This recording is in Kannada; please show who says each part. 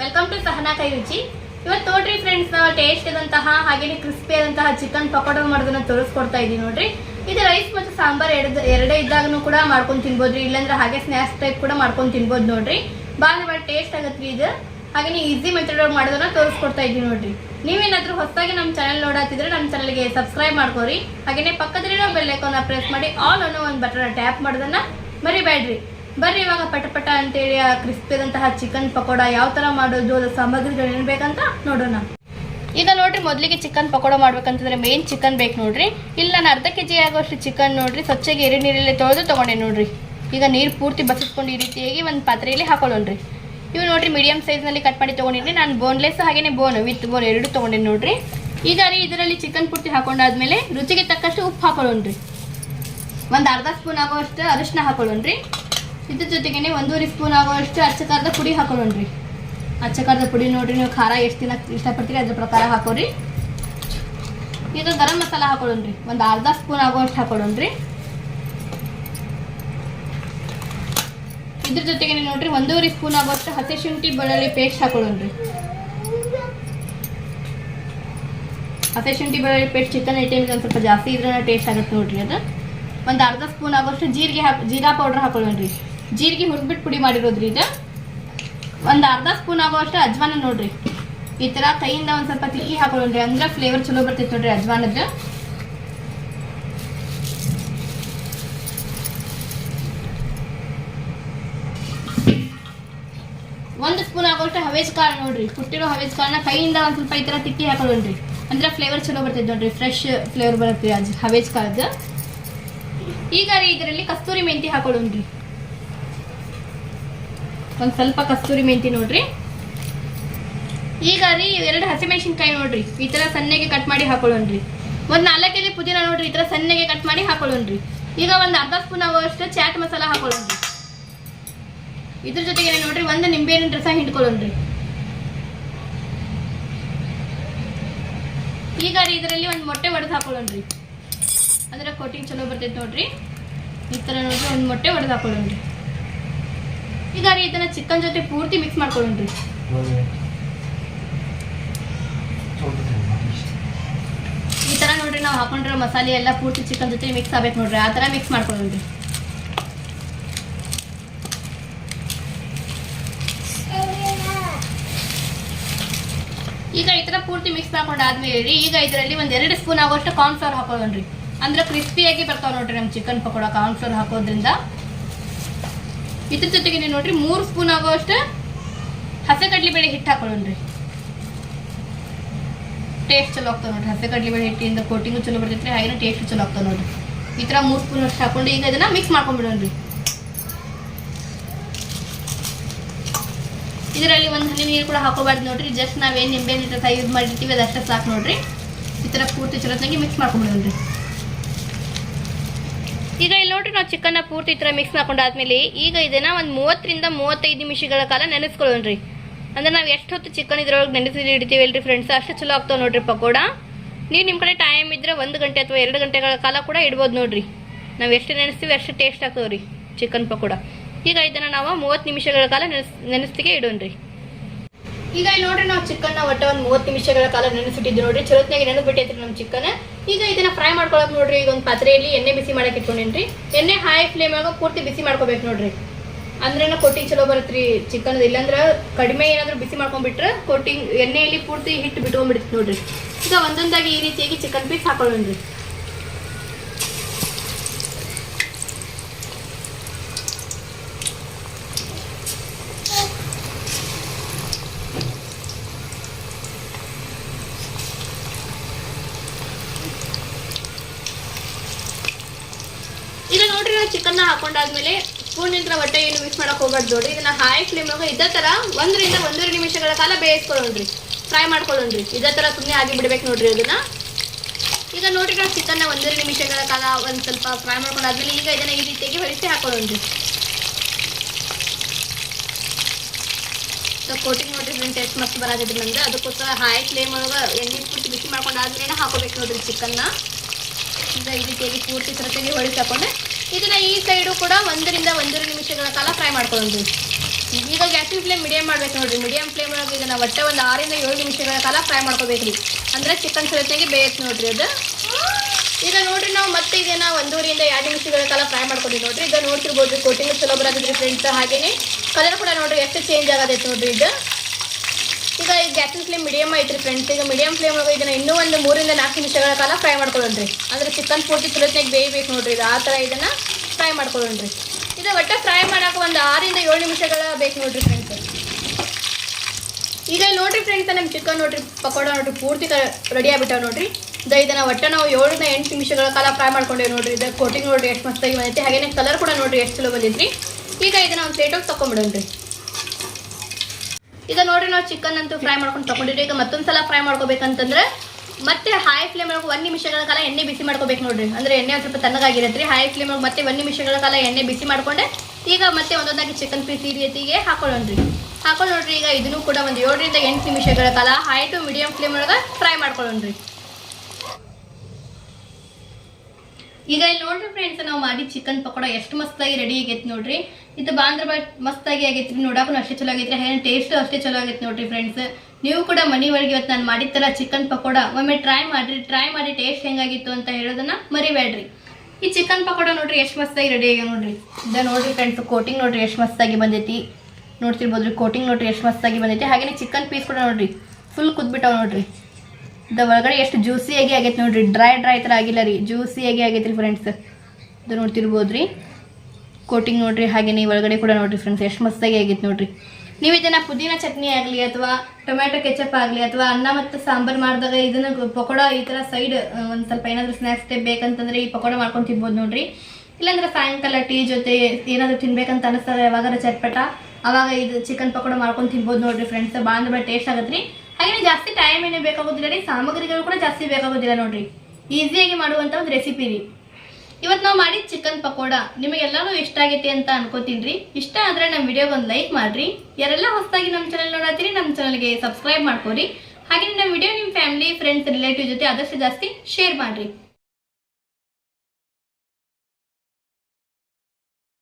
Speaker 1: ವೆಲ್ಕಮ್ ಟು ಸಹನಾ ಕೈ ರುಚಿ ಇವತ್ತು ನೋಡ್ರಿ ಫ್ರೆಂಡ್ಸ್ ನಾವು ಟೇಸ್ಟ್ ಇದಂತಹ ಹಾಗೇನೆ ಕ್ರಿಸ್ಪಿ ಆದಂತಹ ಚಿಕನ್ ಪಕೋಡ ಮಾಡೋದನ್ನ ತೋರಿಸ್ಕೊಡ್ತಾ ಇದೀವಿ ನೋಡ್ರಿ. ಇದು ರೈಸ್ ಮತ್ತು ಸಾಂಬಾರ್ ಎರಡು ಎರಡೇ ಇದ್ದಾಗನು ಕೂಡ ಮಾಡ್ಕೊಂಡು ತಿನ್ಬೋದ್ರಿ. ಇಲ್ಲಾಂದ್ರೆ ಹಾಗೆ ಸ್ನ್ಯಾಕ್ಸ್ ಟೈಪ್ ಕೂಡ ಮಾಡ್ಕೊಂಡು ತಿನ್ಬೋದು ನೋಡ್ರಿ. ಭಾಳ ಭಾಳ ಟೇಸ್ಟ್ ಆಗತ್ರಿ ಇದು. ಹಾಗೇನೆ ಈಸಿ ಮೆಥಡ್ ಮಾಡೋದನ್ನ ತೋರಿಸ್ಕೊಡ್ತಾ ಇದೀವಿ ನೋಡ್ರಿ. ನೀವೇನಾದ್ರೂ ಹೊಸದಾಗಿ ನಮ್ಮ ಚಾನಲ್ ನೋಡತ್ತಿದ್ರೆ ನಮ್ಮ ಚಾನಲ್ಗೆ ಸಬ್ಸ್ಕ್ರೈಬ್ ಮಾಡ್ಕೋರಿ. ಹಾಗೇನೆ ಪಕ್ಕದಲ್ಲಿರೋ ಬೆಲ್ ಐಕಾನ್ ಪ್ರೆಸ್ ಮಾಡಿ ಆಲ್ ಅನ್ನೋ ಒಂದು ಬಟನ್ ಟ್ಯಾಪ್ ಮಾಡೋದನ್ನ ಮರಿಬೇಡ್ರಿ. ಬರ್ರಿ ಇವಾಗ ಪಟ ಪಟ ಅಂತೇಳಿ ಆ ಕ್ರಿಸ್ಪಿ ಆದಂತಹ ಚಿಕನ್ ಪಕೋಡ ಯಾವ ತರ ಮಾಡೋದು, ಅದರ ಸಾಮಗ್ರಿಗಳು ಏನ್ ಬೇಕಂತ ನೋಡೋಣ. ಈಗ ನೋಡ್ರಿ ಮೊದಲಿಗೆ ಚಿಕನ್ ಪಕೋಡ ಮಾಡ್ಬೇಕಂತಂದ್ರೆ ಮೇನ್ ಚಿಕನ್ ಬೇಕು ನೋಡ್ರಿ. ಇಲ್ಲಿ ನಾನು ಅರ್ಧ ಕೆಜಿ ಆಗೋಷ್ಟು ಚಿಕನ್ ನೋಡ್ರಿ, ಸ್ವಚ್ಛಗೆ ಎರೆ ನೀರಲ್ಲಿ ತೊಳೆದು ತಗೊಂಡೆ ನೋಡ್ರಿ. ಈಗ ನೀರು ಪೂರ್ತಿ ಬಸಿಸ್ಕೊಂಡು ಈ ರೀತಿಯಾಗಿ ಒಂದು ಪಾತ್ರೆಯಲ್ಲಿ ಹಾಕೊಳ್ಳೋಣ್ರಿ. ಇವು ನೋಡ್ರಿ ಮೀಡಿಯಂ ಸೈಜ್ನಲ್ಲಿ ಕಟ್ ಮಾಡಿ ತೊಗೊಂಡಿನಿ. ನಾನು ಬೋನ್ಲೆಸ್ ಹಾಗೇನೆ ಬೋನ್ ವಿತ್ ಬೋನ್ ಎರಡು ತೊಗೊಂಡೆ ನೋಡ್ರಿ. ಈಗ ರೀ ಇದರಲ್ಲಿ ಚಿಕನ್ ಪೂರ್ತಿ ಹಾಕೊಂಡಾದ್ಮೇಲೆ ರುಚಿಗೆ ತಕ್ಕಷ್ಟು ಉಪ್ಪು ಹಾಕೊಳ್ಳೋಣ್ರಿ. ಒಂದು ಅರ್ಧ ಸ್ಪೂನ್ ಆಗೋಷ್ಟು ಅರಿಶಿನ ಹಾಕೊಳ್ಳೋಣ್ರಿ. ಇದ್ರ ಜೊತೆಗೇನೆ ಒಂದೂವರೆ ಸ್ಪೂನ್ ಆಗುವಷ್ಟು ಅಚ್ಚ ಖಾರದ ಪುಡಿ ಹಾಕೊಳ್ಳೋಣ್ರಿ. ಅಚ್ಚ ಖಾರದ ಪುಡಿ ನೋಡ್ರಿ, ನೀವು ಖಾರ ಎಷ್ಟು ದಿನ ಇಷ್ಟಪಡ್ತೀರಿ ಅದ್ರ ಪ್ರಕಾರ ಹಾಕೋರಿ. ಈಗ ಗರಂ ಮಸಾಲ ಹಾಕೊಳ್ಳೋಣ್ರಿ, ಒಂದು ಅರ್ಧ ಸ್ಪೂನ್ ಆಗುವಷ್ಟು ಹಾಕೊಳ್ಳೋಣ್ರಿ. ಇದ್ರ ಜೊತೆಗೆ ನೋಡ್ರಿ, ಒಂದೂವರೆ ಸ್ಪೂನ್ ಆಗುವಷ್ಟು ಹಸಿ ಶುಂಠಿ ಬೆಳ್ಳುಳ್ಳಿ ಪೇಸ್ಟ್ ಹಾಕೊಳ್ಳೋಣ್ರಿ. ಹಸಿ ಶುಂಠಿ ಬೆಳ್ಳುಳ್ಳಿ ಪೇಸ್ಟ್ ಚಿಕನ್ ಐಟಮ್ಗೆ ಒಂದು ಸ್ವಲ್ಪ ಜಾಸ್ತಿ ಇದ್ರೆ ಟೇಸ್ಟ್ ಆಗುತ್ತೆ ನೋಡ್ರಿ ಅದು. ಒಂದು ಅರ್ಧ ಸ್ಪೂನ್ ಆಗೋಷ್ಟು ಜೀರಿಗೆ ಹಾಕಿ, ಜೀರಾ ಪೌಡರ್ ಹಾಕೊಳ್ಳೋಣ್ರಿ. ಜೀರಿಗೆ ಹುರಿದ್ಬಿಟ್ಟು ಪುಡಿ ಮಾಡಿರೋದ್ರಿ ಇದು? ಒಂದು ಅರ್ಧ ಸ್ಪೂನ್ ಆಗೋಷ್ಟು ಅಜ್ವಾನ ನೋಡ್ರಿ. ಈ ಥರ ಕೈಯಿಂದ ಒಂದು ಸ್ವಲ್ಪ ತಿಕ್ಕಿ ಹಾಕೊಳ್ಳೋಣ್ರಿ. ಅಂದ್ರೆ ಫ್ಲೇವರ್ ಚಲೋ ಬರ್ತೈತೆ ನೋಡ್ರಿ ಅಜ್ವಾನದ ಒಂದು ಸ್ಪೂನ್ ಆಗೋಷ್ಟು ಹವೇಜ್ ಕಾಳು ನೋಡ್ರಿ. ಹುಟ್ಟಿರೋ ಹವೇಜ್ ಕಾಳನ್ನ ಕೈಯಿಂದ ಒಂದು ಸ್ವಲ್ಪ ಈ ಥರ ತಿಕ್ಕಿ ಹಾಕೊಳ್ಳೋಣ್ರಿ. ಅಂದ್ರೆ ಫ್ಲೇವರ್ ಚಲೋ ಬರ್ತೈತೆ ನೋಡ್ರಿ. ಫ್ರೆಶ್ ಫ್ಲೇವರ್ ಬರುತ್ತೆ ಹವೇಜ್ ಕಾಳದ್ದು ಈಗ ರೀ ಇದರಲ್ಲಿ ಕಸ್ತೂರಿ ಮೆಂತಿ ಹಾಕೊಳ್ಳೋಣ್ರಿ. ಒಂದ್ ಸ್ವಲ್ಪ ಕಸ್ತೂರಿ ಮೆಂತಿ ನೋಡ್ರಿ. ಈಗ ರೀ ಎರಡು ಹಸಿಮೆಣಸಿನ್ಕಾಯಿ ನೋಡ್ರಿ. ಈ ತರ ಸಣ್ಣಗೆ ಕಟ್ ಮಾಡಿ ಹಾಕೊಳ್ಳೋಣ್ರಿ. ಒಂದ್ ನಾಲ್ಕೆಲೆ ಪುದೀನ ನೋಡ್ರಿ, ಈ ತರ ಸಣ್ಣಗೆ ಕಟ್ ಮಾಡಿ ಹಾಕೊಳ್ಳೋಣ್ರಿ. ಈಗ ಒಂದ್ ಅರ್ಧ ಸ್ಪೂನ್ ಆಗುವಷ್ಟು ಚಾಟ್ ಮಸಾಲ ಹಾಕೊಳ್ಳೋಣ್ರಿ. ಇದ್ರ ಜೊತೆಗೆ ನೋಡ್ರಿ, ಒಂದು ನಿಂಬೆಹಣ್ಣಿನ ರಸ ಹಿಂಡ್ಕೊಳ್ಳೋಣ್ರಿ. ಈಗ ರೀ ಇದರಲ್ಲಿ ಒಂದ್ ಮೊಟ್ಟೆ ಒಡೆದು ಹಾಕೊಳ್ಳೋಣ್ರಿ. ಅಂದ್ರೆ ಕೋಟಿಂಗ್ ಚಲೋ ಬರ್ತೈತೆ ನೋಡ್ರಿ. ಈ ತರ ನೋಡ್ರಿ, ಒಂದು ಮೊಟ್ಟೆ ಒಡೆದು ಹಾಕೊಳ್ಳೋಣ್ರಿ. ರೀ ಇದನ್ನ ಚಿಕನ್ ಜೊತೆ ಪೂರ್ತಿ ಮಿಕ್ಸ್ ಮಾಡ್ಕೊಳ್ಳೋಣ್ರಿ. ಈ ಥರ ನೋಡ್ರಿ ನಾವು ಹಾಕೊಂಡಿರೋ ಮಸಾಲೆ ಎಲ್ಲ ಪೂರ್ತಿ ಚಿಕನ್ ಜೊತೆ ಮಿಕ್ಸ್ ಆಗ್ಬೇಕು ನೋಡ್ರಿ. ಆ ಥರ ಮಿಕ್ಸ್ ಮಾಡ್ಕೊಳ್ಳೋಣ್ರಿ. ಈಗ ಈ ತರ ಪೂರ್ತಿ ಮಿಕ್ಸ್ ಮಾಡ್ಕೊಂಡಾದ್ಮೇಲೆ ರೀ ಈಗ ಇದರಲ್ಲಿ ಒಂದ್ ಎರಡು ಸ್ಪೂನ್ ಆಗೋಷ್ಟು ಫ್ಲವರ್ ಹಾಕೊಳ್ಳೋಣ್ರಿ. ಅಂದ್ರೆ ಕ್ರಿಸ್ಪಿಯಾಗಿ ಬರ್ತಾವ ನೋಡ್ರಿ ನಮ್ಮ ಚಿಕನ್ ಪಕೋಡ ಕಾರ್ನ್ ಫ್ಲೋರ್ ಹಾಕೋದ್ರಿಂದ. ಇದ್ರ ಜೊತೆಗೆ ನೋಡ್ರಿ, ಮೂರು ಸ್ಪೂನ್ ಆಗೋಷ್ಟು ಹಸೆ ಕಡ್ಲಿಬೇಳೆ ಹಿಟ್ಟು ಹಾಕೊಳ್ಳೋಣ್ರಿ ಟೇಸ್ಟ್ ಚಲೋ ಆಗ್ತದೆ ನೋಡ್ರಿ ಹಸೆ ಕಡ್ಲಿಬೇಳೆ ಹಿಟ್ಟಿಂದ ಕೋಟಿಂಗು ಚಲೋ ಬರ್ತೈತ್ರಿ ಹಾಗೆ ಟೇಸ್ಟ್ ಚಲೋ ಆಗ್ತದೆ ನೋಡ್ರಿ. ಈ ಥರ ಮೂರು ಸ್ಪೂನ್ ಅಷ್ಟು ಹಾಕೊಂಡು ಈಗ ಇದನ್ನ ಮಿಕ್ಸ್ ಮಾಡ್ಕೊಂಡ್ಬಿಡೋಣ್ರಿ ಇದರಲ್ಲಿ ಒಂದು ಹನಿ ನೀರು ಕೂಡ ಹಾಕೋಬಾರ್ದು ನೋಡ್ರಿ ಜಸ್ಟ್ ನಾವೇನು ನಿಂಬೆ ನೀರು ಯೂಸ್ ಮಾಡಿರ್ತೀವಿ, ಅದಷ್ಟೇ ಸಾಕು ನೋಡ್ರಿ. ಈ ಥರ ಪೂರ್ತಿ ಚಲೋತ್ನಾಗಿ ಮಿಕ್ಸ್ ಮಾಡ್ಕೊಂಡ್ಬಿಡೋಣ್ರಿ ಈಗ ಇಲ್ಲಿ ನೋಡ್ರಿ ನಾವು ಚಿಕನ್ನ ಪೂರ್ತಿ ಈ ಥರ ಮಿಕ್ಸ್ ಮಾಡ್ಕೊಂಡಾದ್ಮೇಲೆ ಈಗ ಇದನ್ನು ಒಂದು ಮೂವತ್ತರಿಂದ ಮೂವತ್ತೈದು ನಿಮಿಷಗಳ ಕಾಲ ನೆನೆಸ್ಕೊಳ್ಳೋಣ್ರಿ. ಅಂದ್ರೆ ನಾವು ಎಷ್ಟು ಹೊತ್ತು ಚಿಕನ್ ಇದ್ರೊಳಗೆ ನೆನೆಸಿ ಇಡ್ತೀವಲ್ರಿ ಫ್ರೆಂಡ್ಸ್ ಅಷ್ಟು ಚಲೋ ಆಗ್ತಾವೆ ನೋಡ್ರಿ ಪಕೋಡ. ನೀವು ನಿಮ್ಮ ಕಡೆ ಟೈಮ್ ಇದ್ರೆ ಒಂದು ಗಂಟೆ ಅಥವಾ ಎರಡು ಗಂಟೆಗಳ ಕಾಲ ಕೂಡ ಇಡ್ಬೋದು ನೋಡ್ರಿ. ನಾವು ಎಷ್ಟು ನೆನೆಸ್ತೀವಿ ಅಷ್ಟು ಟೇಸ್ಟ್ ಆಗ್ತಾವ್ರಿ ಚಿಕನ್ ಪಕೋಡ. ಈಗ ಇದನ್ನು ನಾವು ಮೂವತ್ತು ನಿಮಿಷಗಳ ಕಾಲ ನೆನೆಸ್ ನೆನೆಸ್ತಿಗೆ ಇಡೋಣ್ರಿ. ಈಗ ನೋಡ್ರಿ ನಾವು ಚಿಕನ್ನ ಒಟ್ಟ ಒಂದು ಮೂವತ್ತು ನಿಮಿಷಗಳ ಕಾಲ ನೆನೆಸಿಟ್ಟಿದ್ದು ನೋಡ್ರಿ. ಚಲೋತ್ನಾಗಿ ನೆನೆಸ್ಬಿಟ್ಟೈತ್ರಿ ನಮ್ಮ ಚಿಕನ್ ಈಗ ಇದನ್ನ ಫ್ರೈ ಮಾಡ್ಕೊಳಕ್ ನೋಡ್ರಿ. ಈಗ ಒಂದು ಪಾತ್ರೆಯಲ್ಲಿ ಎಣ್ಣೆ ಬಿಸಿ ಮಾಡಕ್ಕೆ ಇಟ್ಕೊಂಡೇನ್ರಿ. ಎಣ್ಣೆ ಹೈ ಫ್ಲೇಮ್ ಆಗ ಪೂರ್ತಿ ಬಿಸಿ ಮಾಡ್ಕೋಬೇಕು ನೋಡ್ರಿ. ಅಂದ್ರೇನ ಕೋಟಿಂಗ್ ಚಲೋ ಬರುತ್ತೆ ಚಿಕನ್ ಇಲ್ಲಾಂದ್ರೆ ಕಡಿಮೆ ಏನಾದರೂ ಬಿಸಿ ಮಾಡ್ಕೊಂಡ್ಬಿಟ್ರೆ ಕೋಟಿಂಗ್ ಎಣ್ಣೆಯಲ್ಲಿ ಪೂರ್ತಿ ಹಿಟ್ಟು ಬಿಟ್ಕೊಂಡ್ಬಿಡುತ್ತೆ ನೋಡ್ರಿ. ಈಗ ಒಂದೊಂದಾಗಿ ಈ ರೀತಿಯಾಗಿ ಚಿಕನ್ ಪೀಸ್ ಹಾಕೊಳ್ಳೋಣ್ರಿ. ನೋಡ್ರಿ ನಾವು ಚಿಕನ್ನ ಹಾಕೊಂಡಾದ್ಮೇಲೆ ಸ್ಪೂನಿಂದ ಹೊಟ್ಟೆ ಏನು ಮಿಕ್ಸ್ ಮಾಡಕ್ ಹೋಗ್ಬಾರ್ದು ನೋಡಿ ಇದನ್ನ ಹೈ ಫ್ಲೇಮ್ ಇದೇ ತರ ಒಂದರಿಂದ ಒಂದೂವರೆ ನಿಮಿಷಗಳ ಕಾಲ ಬೇಯಿಸ್ಕೊಳ್ಳೋಣ್ರಿ ಫ್ರೈ ಮಾಡ್ಕೊಳ್ಳೋಣ್ರಿ ಇದೇ ತರ ಸುಮ್ಮನೆ ಆಗಿ ಬಿಡ್ಬೇಕು ನೋಡ್ರಿ ಅದನ್ನ. ಈಗ ನೋಡ್ರಿ ನಾವು ಚಿಕನ್ನ ಒಂದೂವರೆ ನಿಮಿಷಗಳ ಕಾಲ ಒಂದ್ ಸ್ವಲ್ಪ ಫ್ರೈ ಮಾಡ್ಕೊಂಡಾದ್ಮೇಲೆ ಈಗ ಇದನ್ನ ಈ ರೀತಿಯಾಗಿ ಹೊಳಿಸಿ ಹಾಕೊಳ್ಳೋಣ್ರಿ ಸೊ ಕೋಟಿಂಗ್ ನೋಡ್ರಿ ಇದನ್ನ ಟೇಸ್ಟ್ ಮಸ್ತ್ ಬರಾಗಿದ್ರಿ ನಂಗೆ ಅದಕ್ಕೋಸ್ಕರ ಹೈ ಫ್ಲೇಮ್ ಒಳಗೆ ಎಣ್ಣೆ ಪೂರ್ತಿ ಬಿಸಿ ಮಾಡ್ಕೊಂಡಾದ್ಮೇಲೆ ಹಾಕೋಬೇಕು ನೋಡ್ರಿ ಚಿಕನ್ನ ಈಗ ಈ ರೀತಿಯಾಗಿ ಪೂರ್ತಿ ಸರತಿಯಾಗಿ ಹೊಳಿಸಿ ಹಾಕೊಂಡೆ. ಇದನ್ನ ಈ ಸೈಡು ಕೂಡ ಒಂದರಿಂದ ಒಂದೂವರೆ ನಿಮಿಷಗಳ ಕಾಲ ಫ್ರೈ ಮಾಡ್ಕೊಳ್ಳೋದು. ಈಗ ಗ್ಯಾಸಿನ ಫ್ಲೇಮ್ ಮೀಡಿಯಂ ಮಾಡ್ಬೇಕು ನೋಡ್ರಿ. ಮೀಡಿಯಂ ಫ್ಲೇಮ್ ಒಳಗೆ ಇದನ್ನ ಒಟ್ಟೆ ಒಂದು ಆರಿಂದ ಏಳು ನಿಮಿಷಗಳ ಕಾಲ ಫ್ರೈ ಮಾಡ್ಕೋಬೇಕ್ರಿ. ಅಂದ್ರೆ ಚಿಕನ್ ಸೊಲತ್ನಾಗೆ ಬೇಯತ್ ನೋಡ್ರಿ ಅದು. ಈಗ ನೋಡ್ರಿ ನಾವು ಮತ್ತೆ ಇದನ್ನ ಒಂದೂರಿಂದ ಎರಡು ನಿಮಿಷಗಳ ಕಾಲ ಫ್ರೈ ಮಾಡ್ಕೊಂಡಿವಿ ನೋಡ್ರಿ. ಈಗ ನೋಡ್ತಿರ್ಬೋದು ಕೋಟಿಂಗ್ ಚಲೋ ಬರೋದ್ರಿ ಫ್ರೆಂಡ್ಸ್ ಹಾಗೇನೆ ಕಲರ್ ಕೂಡ ನೋಡ್ರಿ ಎಷ್ಟು ಚೇಂಜ್ ಆಗತೈತೆ ನೋಡ್ರಿ ಇದು. ಈಗ ಈ ಗ್ಯಾಸಿನ ಫ್ಲೇಮ್ ಮೀಡಿಯಮ್ ಐತ್ರಿ ಫ್ರೆಂಡ್ಸ್ ಈಗ ಮೀಡಿಯಮ್ ಫ್ಲೇಮ್ ಒಳಗೆ ಇದನ್ನ ಇನ್ನೂ ಒಂದು ಮೂರಿಂದ ನಾಲ್ಕು ನಿಮಿಷಗಳ ಕಾಲ ಫ್ರೈ ಮಾಡ್ಕೊಳ್ಳೋಣ್ರಿ ಅಂದ್ರೆ ಚಿಕನ್ ಪೂರ್ತಿ ಚಲೋತ್ನಾಗ ಬೇಯಬೇಕು ನೋಡ್ರಿ. ಇದು ಆ ಥರ ಇದನ್ನ ಫ್ರೈ ಮಾಡ್ಕೊಳ್ಳೋಣ ರೀ ಇದು ಒಟ್ಟೆ ಫ್ರೈ ಮಾಡಕ್ಕೆ ಒಂದು ಆರಿಂದ ಏಳು ನಿಮಿಷಗಳ ಬೇಕು ನೋಡ್ರಿ ಫ್ರೆಂಡ್ಸ್ ಈಗ ನೋಡ್ರಿ ಫ್ರೆಂಡ್ಸ್ ನಮ್ಮ ಚಿಕನ್ ನೋಡ್ರಿ, ಪಕೋಡ ನೋಡ್ರಿ, ಪೂರ್ತಿ ರೆಡಿ ಆಗ್ಬಿಟ್ಟಾವ ನೋಡ್ರಿ. ಇದು ಇದನ್ನು ಒಟ್ಟೆ ನಾವು ಏಳರಿಂದ ಎಂಟು ನಿಮಿಷಗಳ ಕಾಲ ಫ್ರೈ ಮಾಡ್ಕೊಂಡೇವೆ ನೋಡ್ರಿ. ಇದು ಕೋಟಿಂಗ್ ನೋಡ್ರಿ ಎಷ್ಟು ಮಸ್ತಾಗಿ ಬಂದೈತಿ. ಹಾಗೇನೇ ಕಲರ್ ಕೂಡ ನೋಡ್ರಿ ಎಷ್ಟು ಚಲೋ ಬಂದಿದ್ರಿ ಈಗ ಇದನ್ನ ಒಂದು ಪ್ಲೇಟೋಗಿ ತಕೊಂಡ್ಬಿಡೋಣ್ರಿ ಈಗ ನೋಡ್ರಿ ನಾವು ಚಿಕನ್ ಅಂತೂ ಫ್ರೈ ಮಾಡ್ಕೊಂಡು ತಗೊಂಡಿರಿ ಈಗ ಮತ್ತೊಂದ್ಸಲ ಫ್ರೈ ಮಾಡ್ಕೋಬೇಕಂತಂದ್ರೆ ಮತ್ತೆ ಹೈ ಫ್ಲೇಮ್ ಒಳಗೆ ಒಂದು ನಿಮಿಷಗಳ ಕಾಲ ಎಣ್ಣೆ ಬಿಸಿ ಮಾಡ್ಕೋಬೇಕು ನೋಡ್ರಿ. ಅಂದ್ರೆ ಎಣ್ಣೆ ಒಂದು ಸ್ವಲ್ಪ ತಣ್ಣಗಾಗಿರತ್ರಿ. ಹೈ ಫ್ಲೇಮ್ ಒಳಗೆ ಮತ್ತೆ ಒಂದು ನಿಮಿಷಗಳ ಕಾಲ ಎಣ್ಣೆ ಬಿಸಿ ಮಾಡ್ಕೊಂಡೆ. ಈಗ ಮತ್ತೆ ಒಂದೊಂದಾಗಿ ಚಿಕನ್ ಪೀಸ್ ಈ ರೀತಿಗೆ ಹಾಕೊಳ್ಳೋಣ್ರಿ. ಹಾಕೊಂಡು ನೋಡ್ರಿ ಈಗ ಇದನ್ನು ಕೂಡ ಒಂದು ಏಳರಿಂದ ಎಂಟು ನಿಮಿಷಗಳ ಕಾಲ ಹೈ ಟು ಮೀಡಿಯಂ ಫ್ಲೇಮ್ ಒಳಗೆ ಫ್ರೈ ಮಾಡ್ಕೊಳ್ಳೋಣ್ರಿ. ಈಗ ಇಲ್ಲಿ ನೋಡ್ರಿ ಫ್ರೆಂಡ್ಸ್ ನಾವು ಮಾಡಿ ಚಿಕನ್ ಪಕೋಡ ಎಷ್ಟು ಮಸ್ತಾಗಿ ರೆಡಿ ಆಗೈತಿ ನೋಡ್ರಿ. ಇದು ಬಾಂದ್ರ ಮಸ್ತಾಗಿ ಆಗೈತ್ರಿ, ನೋಡಕ್ಕೂ ಅಷ್ಟೇ ಚಲೋ ಆಗೈತ್ರಿ ಹಾಗೆ ಟೇಸ್ಟ್ ಅಷ್ಟೇ ಚಲೋ ಆಗೈತಿ ನೋಡ್ರಿ ಫ್ರೆಂಡ್ಸ್ ನೀವು ಕೂಡ ಮನಿ ಒಳಗೆ ಇವತ್ತು ನಾನು ಮಾಡಿತ್ತಲ್ಲ ಚಿಕನ್ ಪಕೋಡ, ಒಮ್ಮೆ ಟ್ರೈ ಮಾಡ್ರಿ ಟ್ರೈ ಮಾಡಿ ಟೇಸ್ಟ್ ಹೆಂಗಾಗಿತ್ತು ಅಂತ ಹೇಳೋದನ್ನ ಮರಿಬೇಡ್ರಿ. ಈ ಚಿಕನ್ ಪಕೋಡ ನೋಡ್ರಿ ಎಷ್ಟು ಮಸ್ತಾಗಿ ರೆಡಿ ಆಗಿ ನೋಡ್ರಿ. ಇದ ನೋಡ್ರಿ ಫ್ರೆಂಡ್ಸ್ ಕೋಟಿಂಗ್ ನೋಡ್ರಿ ಎಷ್ಟು ಮಸ್ತಾಗಿ ಬಂದೈತಿ. ನೋಡ್ತಿರ್ಬೋದ್ರಿ ಕೋಟಿಂಗ್ ನೋಡ್ರಿ ಎಷ್ಟು ಮಸ್ತಾಗಿ ಬಂದೈತಿ. ಹಾಗೆ ಚಿಕನ್ ಪೀಸ್ ಕೂಡ ನೋಡ್ರಿ ಫುಲ್ ಕುದ್ಬಿಟ್ಟವ್ ನೋಡ್ರಿ. ಇದು ಒಳಗಡೆ ಎಷ್ಟು ಜ್ಯೂಸಿಯಾಗಿ ಆಗೈತೆ ನೋಡ್ರಿ. ಡ್ರೈ ಡ್ರೈ ಥರ ಆಗಿಲ್ಲ ರೀ. ಜ್ಯೂಸಿ ಆಗೈತೆ ರೀ ಫ್ರೆಂಡ್ಸ್ ಇದು ನೋಡ್ತಿರ್ಬೋದು ರೀ ಕೋಟಿಂಗ್ ನೋಡ್ರಿ ಹಾಗೆಯೇ ಒಳಗಡೆ ಕೂಡ ನೋಡ್ರಿ ಫ್ರೆಂಡ್ಸ್ ಎಷ್ಟು ಮಸ್ತಾಗಿ ಆಗೈತೆ ನೋಡ್ರಿ. ನೀವು ಇದನ್ನು ಪುದೀನ ಚಟ್ನಿ ಆಗಲಿ ಅಥವಾ ಟೊಮ್ಯಾಟೊ ಕೆಚಪ್ ಆಗಲಿ ಅಥವಾ ಅನ್ನ ಮತ್ತು ಸಾಂಬಾರು ಮಾಡಿದಾಗ ಇದನ್ನು ಪಕೋಡ ಈ ಥರ ಸೈಡ್ ಒಂದು ಸ್ವಲ್ಪ ಏನಾದರೂ ಸ್ನ್ಯಾಕ್ಸ್ ಟೈಪ್ ಬೇಕಂತಂದ್ರೆ ಈ ಪಕೋಡ ಮಾಡ್ಕೊಂಡು ತಿನ್ಬೋದು ನೋಡ್ರಿ. ಇಲ್ಲಾಂದ್ರೆ ಸಾಯಂಕಾಲ ಟೀ ಜೊತೆ ಏನಾದರೂ ತಿನ್ಬೇಕಂತ ಅನಿಸ್ತಾರೆ ಯಾವಾಗಾರ ಚಟ್ಪಟ, ಅವಾಗ ಇದು ಚಿಕನ್ ಪಕೋಡ ಮಾಡ್ಕೊಂಡು ತಿನ್ಬೋದು ನೋಡ್ರಿ ಫ್ರೆಂಡ್ಸ್ ಭಾಳ ಅಂದ್ರೆ ಟೇಸ್ಟ್ ಆಗತ್ತೆ ರೀ ಹಾಗೆ ಜಾಸ್ತಿ ಟೈಮ್ ಏನೇ ಬೇಕಾಗೋದಿಲ್ಲ ರೀ, ಸಾಮಗ್ರಿಗಳು ಕೂಡ ಜಾಸ್ತಿ ಬೇಕಾಗೋದಿಲ್ಲ ನೋಡ್ರಿ. ಈಸಿಯಾಗಿ ಮಾಡುವಂಥ ಒಂದು ರೆಸಿಪಿ ರೀ. ಇವತ್ತು ನಾವು ಮಾಡಿದ ಚಿಕನ್ ಪಕೋಡ ನಿಮಗೆಲ್ಲರೂ ಇಷ್ಟ ಆಗೈತಿ ಅಂತ ಅನ್ಕೋತೀನಿ ರೀ ಇಷ್ಟ ಆದ್ರೆ ನಮ್ಮ ವಿಡಿಯೋಗೆ ಒಂದು ಲೈಕ್ ಮಾಡ್ರಿ. ಯಾರೆಲ್ಲ ಹೊಸದಾಗಿ ನಮ್ಮ ಚಾನಲ್ ನೋಡತ್ತೀರಿ ನಮ್ಮ ಚಾನಲ್ಗೆ ಸಬ್ಸ್ಕ್ರೈಬ್ ಮಾಡ್ಕೋರಿ. ಹಾಗೆ ನಮ್ಮ ವಿಡಿಯೋ ನಿಮ್ಮ ಫ್ಯಾಮಿಲಿ ಫ್ರೆಂಡ್ಸ್ ರಿಲೇಟಿವ್ ಜೊತೆ ಆದಷ್ಟು ಜಾಸ್ತಿ ಶೇರ್ ಮಾಡ್ರಿ.